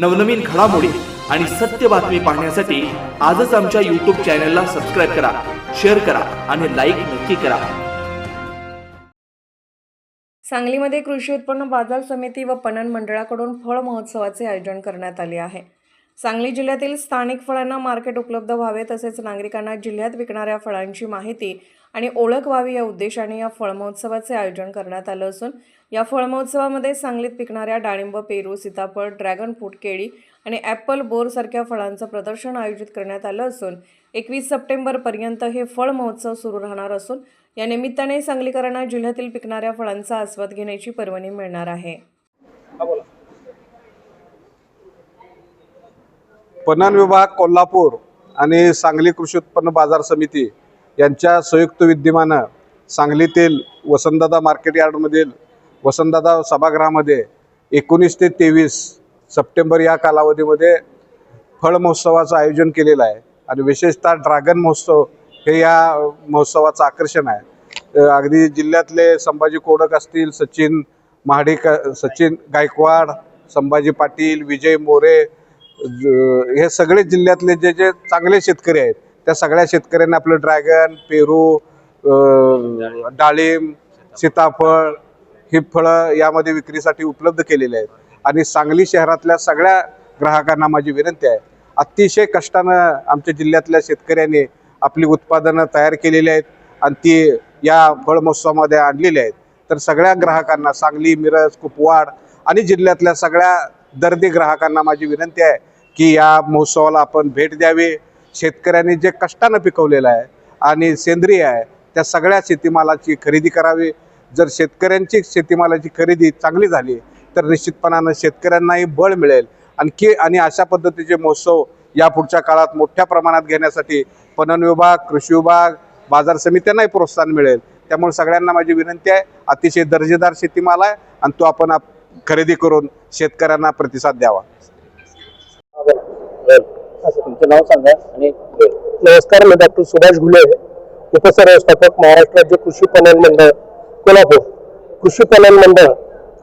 नवनवीन घडामोडी आणि सत्य बातमी पाहण्यासाठी आजच आमच्या यूट्यूब चॅनलला सबस्क्राईब करा शेअर करा आणि लाईक नक्की करा. सांगलीमध्ये कृषी उत्पन्न बाजार समिती व पणन मंडळाकडून फळ महोत्सवाचे आयोजन करण्यात आले आहे. सांगली जिल्ह्यातील स्थानिक फळांना मार्केट उपलब्ध व्हावे तसेच नागरिकांना जिल्ह्यात विकणाऱ्या फळांची माहिती आणि ओळख व्हावी या उद्देशाने या फळ महोत्सवाचे आयोजन करण्यात आलं असून या फळ महोत्सवामध्ये सांगलीत पिकणाऱ्या डाळिंब पेरू सीताफळ ड्रॅगन फ्रूट केळी आणि ॲपल बोरसारख्या फळांचं प्रदर्शन आयोजित करण्यात आलं असून एकवीस सप्टेंबरपर्यंत हे फळ महोत्सव सुरू राहणार असून या निमित्ताने सांगलीकरांना जिल्ह्यातील पिकणाऱ्या फळांचा आस्वाद घेण्याची परवानगी मिळणार आहे. पणन विभाग कोल्हापूर आणि सांगली कृषी उत्पन्न बाजार समिती यांच्या संयुक्त विद्यमानं सांगलीतील वसंतदादा मार्केट यार्डमधील वसंतदादा सभागृहामध्ये एकोणीस ते तेवीस सप्टेंबर या कालावधीमध्ये फळ महोत्सवाचं आयोजन केलेलं आहे आणि विशेषतः ड्रॅगन महोत्सव हे या महोत्सवाचं आकर्षण आहे. अगदी जिल्ह्यातले संभाजी कोडक असतील सचिन महाडिक सचिन गायकवाड संभाजी पाटील विजय मोरे हे सगळे जिल्ह्यातले जे जे चांगले शेतकरी आहेत त्या सगळ्या शेतकऱ्यांना आपलं ड्रॅगन पेरू डाळिंब सीताफळ ही फळं यामध्ये विक्रीसाठी उपलब्ध केलेली आहेत. आणि सांगली शहरातल्या सगळ्या ग्राहकांना माझी विनंती आहे अतिशय कष्टानं आमच्या जिल्ह्यातल्या शेतकऱ्यांनी आपली उत्पादनं तयार केलेली आहेत आणि ती या फळ महोत्सवामध्ये आणलेली आहेत. तर सगळ्या ग्राहकांना सांगली मिरज कुपवाड आणि जिल्ह्यातल्या सगळ्या दर्दी ग्राहकांना माझी विनंती आहे की या महोत्सवाला आपण भेट द्यावी. शेतकऱ्यांनी जे कष्टानं पिकवलेलं आहे आणि सेंद्रिय आहे त्या सगळ्या शेतीमालाची खरेदी करावी. जर शेतकऱ्यांची शेतीमालाची खरेदी चांगली झाली तर निश्चितपणानं शेतकऱ्यांनाही बळ मिळेल. आणखी आणि अशा पद्धतीचे महोत्सव या पुढच्या काळात मोठ्या प्रमाणात घेण्यासाठी पणन विभाग कृषी विभाग बाजार समित्यांनाही प्रोत्साहन मिळेल. त्यामुळे सगळ्यांना माझी विनंती आहे अतिशय दर्जेदार शेतीमाल आहे आणि तो आपण आप- खरेदी करून शेतकऱ्यांना प्रतिसाद द्यावा. असं तुमचं नाव सांगा आणि नमस्कार मी डॉक्टर सुभाष घुले उपसंव्यवस्थापक महाराष्ट्र राज्य कृषी पणन मंडळ कोल्हापूर. कृषी पणन मंडळ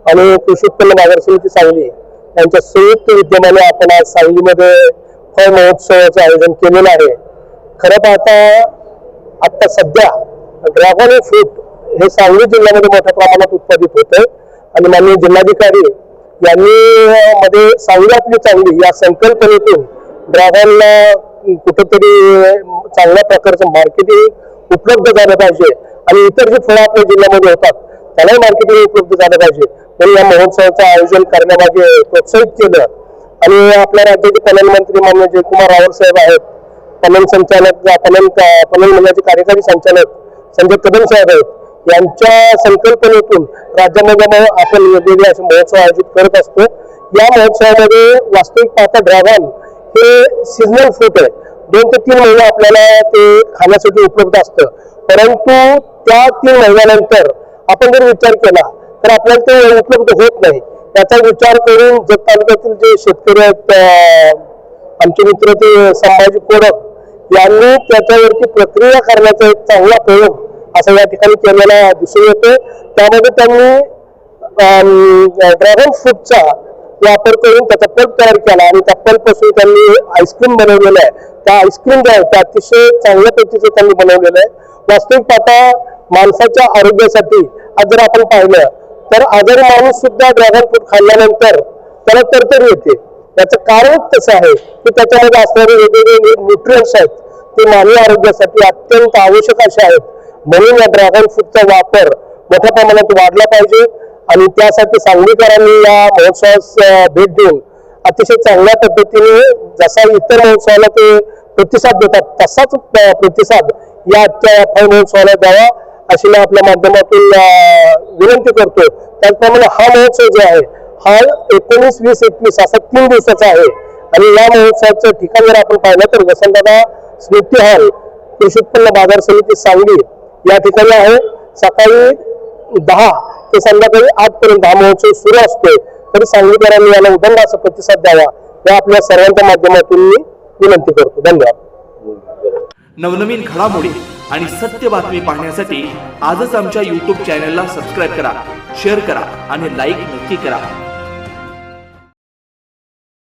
आणि कृषी उत्पन्न बाजार समिती सांगली यांच्या संयुक्त विद्यमाने आपण आज सांगलीमध्ये फळ महोत्सवाचं आयोजन केलेलं आहे. खरं पाहता आत्ता सध्या ड्रॅगन फ्रूट हे सांगली जिल्ह्यामध्ये मोठ्या प्रमाणात उत्पादित होतं आणि माननीय जिल्हाधिकारी यांनी मध्ये सांगली आपली चांगली या संकल्पनेतून ड्रॅगनला कुठंतरी चांगल्या प्रकारचं मार्केटिंग उपलब्ध झालं पाहिजे. आणि इतर जे फळं आपल्या जिल्ह्यामध्ये होतात त्यालाही मार्केटिंग उपलब्ध झालं पाहिजे. म्हणून या महोत्सवाचं आयोजन करण्यामागे प्रोत्साहित केलं. आणि आपल्या राज्याचे पणन मंत्री मान्य जयकुमार रावर साहेब आहेत. पणन संचालक पणन पणन मंडळाचे कार्यकारी संचालक संजय कदम साहेब आहेत. यांच्या संकल्पनेतून राज्यामध्ये आपण वेगवेगळे असे महोत्सव आयोजित करत असतो. या महोत्सवामध्ये वास्तविक पाहता ड्रॅगन हे सीझनल फ्रूट आहे. दोन ते तीन महिने आपल्याला ते खाण्यासाठी उपलब्ध असतं. परंतु त्या तीन महिन्यानंतर आपण जर विचार केला तर आपल्याला ते उपलब्ध होत नाही. त्याचा विचार करून जत तालुक्यातील जे शेतकरी आहेत आमचे मित्र ते संभाजी कोडक यांनी त्याच्यावरती प्रक्रिया करण्याचा एक चांगला प्रयोग असा या ठिकाणी केलेला दिसून येतो त्यामध्ये त्यांनी ड्रॅगन फ्रूटचा वापर करून त्याचा पल्प तयार केला आणि त्या पल्पपासून त्यांनी आईस्क्रीम बनवलेलं आहे. त्या आईस्क्रीम जे आहे ते अतिशय चांगल्या पद्धतीचं त्यांनी बनवलेलं आहे. वास्तविक पाहता माणसाच्या आरोग्यासाठी आज जर आपण पाहिलं तर आजारी माणूस सुद्धा ड्रॅगन फ्रूट खाल्ल्यानंतर त्याला तरतरी येते. याचं कारण तसं आहे की त्याच्यामध्ये असणारे वेगवेगळे न्यूट्रियन्स आहेत ते मानवी आरोग्यासाठी अत्यंत आवश्यक असे आहेत. म्हणून या ड्रॅगन फ्रूटचा वापर मोठ्या प्रमाणात वाढला पाहिजे. आणि त्यासाठी सांगलीकरांनी या महोत्सवास भेट देऊन अतिशय चांगल्या पद्धतीने जसा इतर महोत्सवाला ते प्रतिसाद देतात तसाच प्रतिसाद या आजच्या फळ महोत्सवाला द्यावा अशी मी आपल्या माध्यमातून विनंती करतो. त्याचप्रमाणे हा महोत्सव जो आहे हा एकोणीस वीस एकवीस असा तीन दिवसाचा आहे. आणि या महोत्सवाचं ठिकाण जर आपण पाहिलं तर वसंतदादा स्मृती हॉल कृषी उत्पन्न बाजार समिती सांगली या ठिकाणी आहे. सकाळी दहा ते संध्याकाळी आठपर्यंत हा महोत्सव सुरू असतो तरी सांगलीकरांनी याला उदंड असा प्रतिसाद द्यावा. या आपल्या सर्वांच्या माध्यमातून मी विनंती करतो. धन्यवाद. नवनवीन घडामोडी आणि सत्य बातमी पाहण्यासाठी आजच आमच्या युट्यूब चॅनलला सबस्क्राईब करा शेअर करा आणि लाईक नक्की करा.